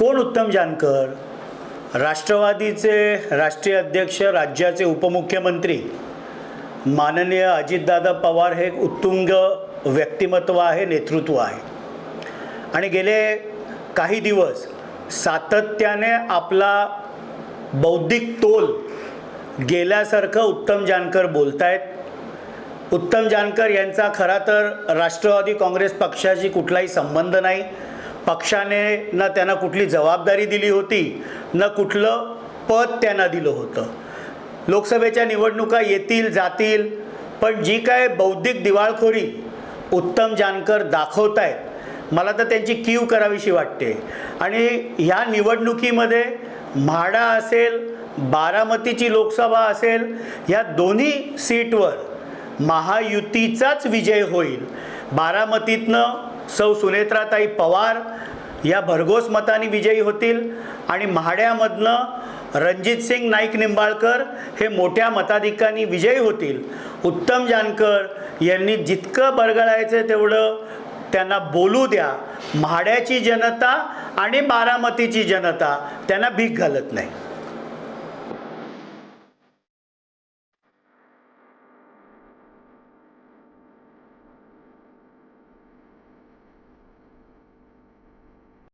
कोण उत्तम जानकर? राष्ट्रवादीचे राष्ट्रीय अध्यक्ष राज्याचे उपमुख्यमंत्री माननीय अजितदादा पवार हे एक उत्तुंग व्यक्तिमत्व आहे नेतृत्व आहे. आणि गेले काही दिवस सातत्याने आपला बौद्धिक तोल गेल्यासारखं उत्तम जानकर बोलतायत. उत्तम जानकर यांचा खरा तर राष्ट्रवादी काँग्रेस पक्षाशी कुठलाही संबंध नाही. पक्षाने ना त्यांना कुठली जबाबदारी दिली होती न कुठलं पद त्यांना दिलं होतं. लोकसभेच्या निवडणुका येतील जातील पण जी काय बौद्धिक दिवाळखोरी उत्तम जानकर दाखवत आहेत मला तर त्यांची कीव करावीशी वाटते. आणि ह्या निवडणुकीमध्ये म्हाडा असेल बारामतीची लोकसभा असेल ह्या दोन्ही सीटवर महायुतीचाच विजय होईल. बारामतीतनं सौ सुनेत्राताई पवार या भरघोस मताने विजयी होतील आणि म्हाड्यामधनं रणजितसिंग नाईक निंबाळकर हे मोठ्या मताधिकांनी विजयी होतील. उत्तम जानकर यांनी जितकं बरगळायचं तेवढं त्यांना बोलू द्या. म्हाड्याची जनता आणि बारामतीची जनता त्यांना भीक घालत नाही.